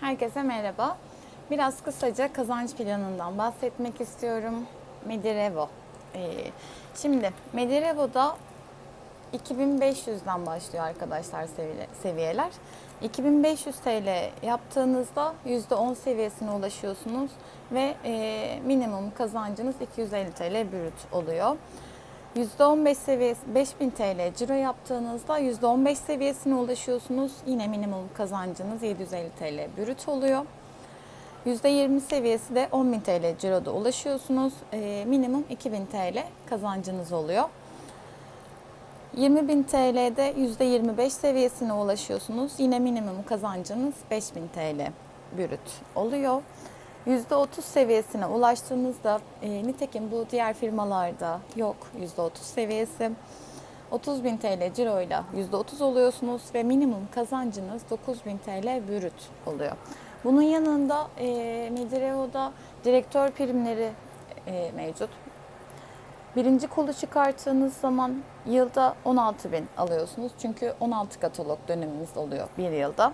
Herkese merhaba. Biraz kısaca kazanç planından bahsetmek istiyorum. Medirevo. Ee, şimdi Medirevo'da 2500'den başlıyor arkadaşlar seviye- seviyeler. 2500 TL yaptığınızda %10 seviyesine ulaşıyorsunuz ve e, minimum kazancınız 250 TL brüt oluyor. %15 seviyesi 5000 TL ciro yaptığınızda %15 seviyesine ulaşıyorsunuz. Yine minimum kazancınız 750 TL brüt oluyor. %20 seviyesi de 10.000 TL ciroda ulaşıyorsunuz. Ee, minimum 2000 TL kazancınız oluyor. 20.000 TL'de %25 seviyesine ulaşıyorsunuz. Yine minimum kazancınız 5000 TL brüt oluyor. %30 seviyesine ulaştığınızda e, nitekim bu diğer firmalarda yok %30 seviyesi. 30.000 TL ciroyla %30 oluyorsunuz ve minimum kazancınız 9.000 TL brüt oluyor. Bunun yanında e, Medireo'da direktör primleri e, mevcut. Birinci kolu çıkarttığınız zaman yılda 16 bin alıyorsunuz. Çünkü 16 katalog döneminiz oluyor bir yılda.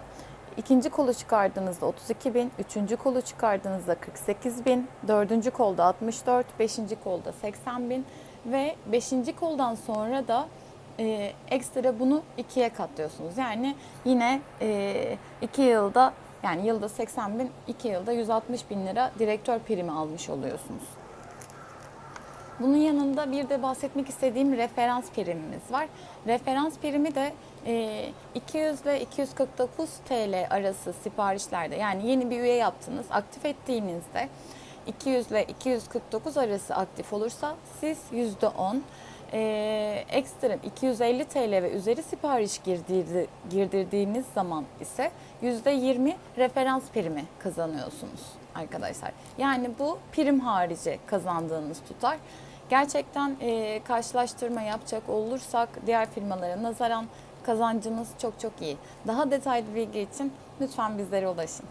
İkinci kolu çıkardığınızda 32 bin, üçüncü kolu çıkardığınızda 48 bin, dördüncü kolda 64, beşinci kolda 80 bin ve beşinci koldan sonra da e, ekstra bunu ikiye katlıyorsunuz. Yani yine e, iki yılda yani yılda 80 bin, iki yılda 160 bin lira direktör primi almış oluyorsunuz. Bunun yanında bir de bahsetmek istediğim referans primimiz var. Referans primi de e, 200 ile 249 TL arası siparişlerde yani yeni bir üye yaptınız, aktif ettiğinizde 200 ile 249 arası aktif olursa siz %10 e, ekstra 250 TL ve üzeri sipariş girdirdi, girdirdiğiniz zaman ise %20 referans primi kazanıyorsunuz arkadaşlar. Yani bu prim harici kazandığınız tutar. Gerçekten e, karşılaştırma yapacak olursak diğer firmalara nazaran kazancınız çok çok iyi. Daha detaylı bilgi için lütfen bizlere ulaşın.